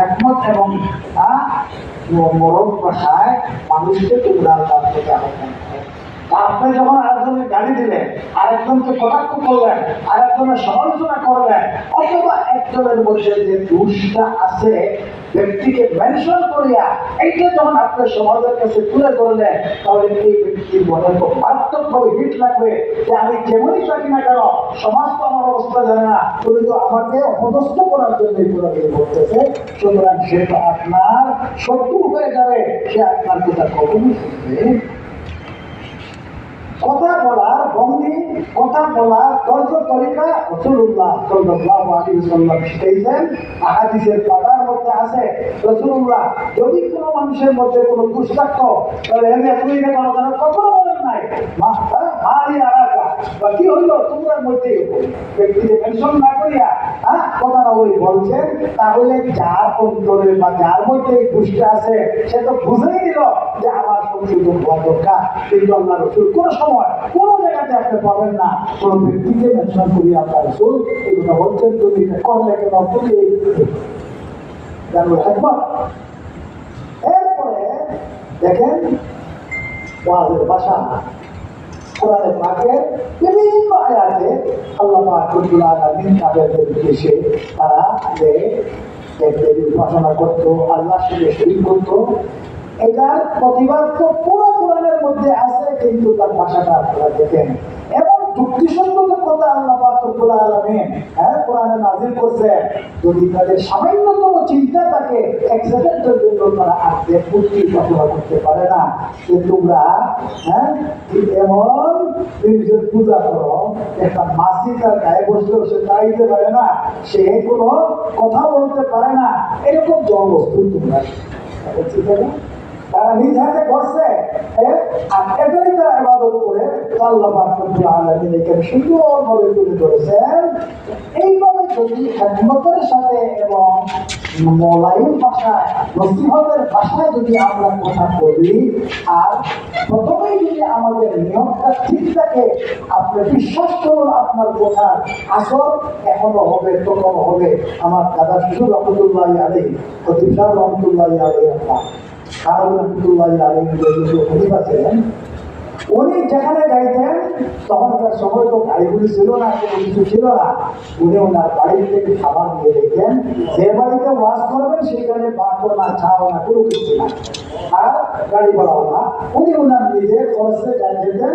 একমত এবং মরণ ভাষায় মানুষকে তোমরা আল্লাহ থেকে আহ্বান আপনি যখন আরেকজনের গাড়ি দিলেন, আরেকজনকে কটাক্ষ করলেন, আরেকজনের সমালোচনা করলেন, অথবা একজনের মধ্যে যে দোষটা আছে, ব্যক্তিকে মেনশন করিয়া এইটা যখন আপনি সমাজের কাছে তুলে ধরলেন, তাহলে এই ব্যক্তির মনে তো মারাত্মকভাবে হিট লাগবে যে আমি যেমনই থাকি না কেন, সমাজ তো আমার অবস্থা জানে না তুমি তো আমাকে অপদস্থ করার জন্য এই করতেছে, সুতরাং সেটা আপনার শত্রু হয়ে যাবে, সে আপনার কথা কখনই শুনবে কথা বলার ভঙ্গি কথা বলা তর্ক তরিকা রসুল্লাহ সাল্লাহ আলাইহি ওয়াসাল্লাম শিখাইছেন। আহাদিসের পাতার মধ্যে আছে রসুল্লাহ যদি কোনো মানুষের মধ্যে কোনো দোষ থাকতো তাহলে এ তুমি এটা কথা কখনো বলেন নাই। মারি আরাকা। বা কি হইল? তোমরা মধ্যে ব্যক্তিকে মেনশন না করিয়া উনি বলছেন, তাহলে যার অন্তরে বা যার মধ্যে এই দোষটা আছে, সে তো বুঝেই দিল যে আমার সংশোধন হওয়া দরকার। কিন্তু আল্লাহ রসুল কোনো সময় কোনো জায়গাতে আপনি পাবেন না। কোনো ব্যক্তিকে মেনশন করি আপনার রসুল এগুলো বলছেন, তুমি করলে কেন তুমি এরপরে দেখেন, ওয়াজের ভাষা কোরআনের পাকের বিভিন্ন আয়াতে আল্লাহ পাক রব্বুল আলামিন তাদেরকে উদ্দেশ্যে তারা যে উপাসনা করতো, আল্লাহর সঙ্গে শরীর করতো এটার প্রতিবাদ তো পুরো কোরআনের মধ্যে আছে, কিন্তু তার ভাষাটা আপনারা দেখেন। যুক্তিসঙ্গত কথা আল্লাহ পাক রব্বুল আলামিন হ্যাঁ কোরআনে নাজিল করছে। যদি তাদের সামান্যতম চিন্তা থাকে, এক সেকেন্ডের জন্য তারা আজকে মূর্তির কল্পনা করতে পারে না। যে তোমরা হ্যাঁ এমন জিনিসের পূজা করো, একটা মাসি তার গায়ে বসলেও সে দাঁড়িয়ে পারে না, সে কোনো কথা বলতে পারে না। এরকম জবস্তু তোমরা। নিজ হাতে করছে। আর এটাই তারা ইবাদত করে আল্লাহ পাক রব্বুল আলামিন এখানে সুন্দরভাবে তুলে ধরেছেন। এইভাবে যদি হেকমতের সাথে এবং মলাইম ভাষায় নসিহতের ভাষায় যদি আমরা কথা বলি, আর প্রথমেই যদি আমাদের নিয়মটা ঠিক থাকে, আপনি বিশ্বাস করুন আপনার কথার আসর এখনও হবে তখনও হবে। আমার দাদা শিশু রহমতুল্লাহ আলী সাহেব রহমতুল্লাহ আলী আপনার উনি যেখানে যাইতেন তখনকার সময় তো গাড়িগুলি ছিল না, কোনো কিছু ছিল না। উনি ওনার বাড়ি থেকে খাবার নিয়ে যেতেন যে বাড়িতে ওয়াশ করবেন, সেখানে বাঁকো না ছাও না, কোনো কিছু না আর গাড়ি বাড়াও না। উনি ওনার নিজের খরচে যাই যেতেন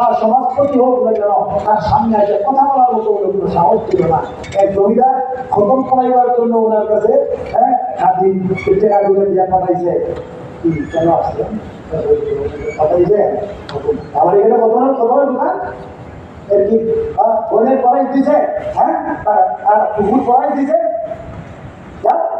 আহ, সমাজপতি হোক না কেন তার সামনে এসে কথা বলার মতো কোনো সাহস ছিল না। এক খতম করাইবার জন্য ওনার কাছে হ্যাঁ খাদি টাকাগুলো দিয়ে পাঠাইছে। কেন আসছে? পাঠাইছে? আমার এখানে কি হ্যাঁ আর আর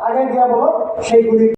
আগে সেইগুলি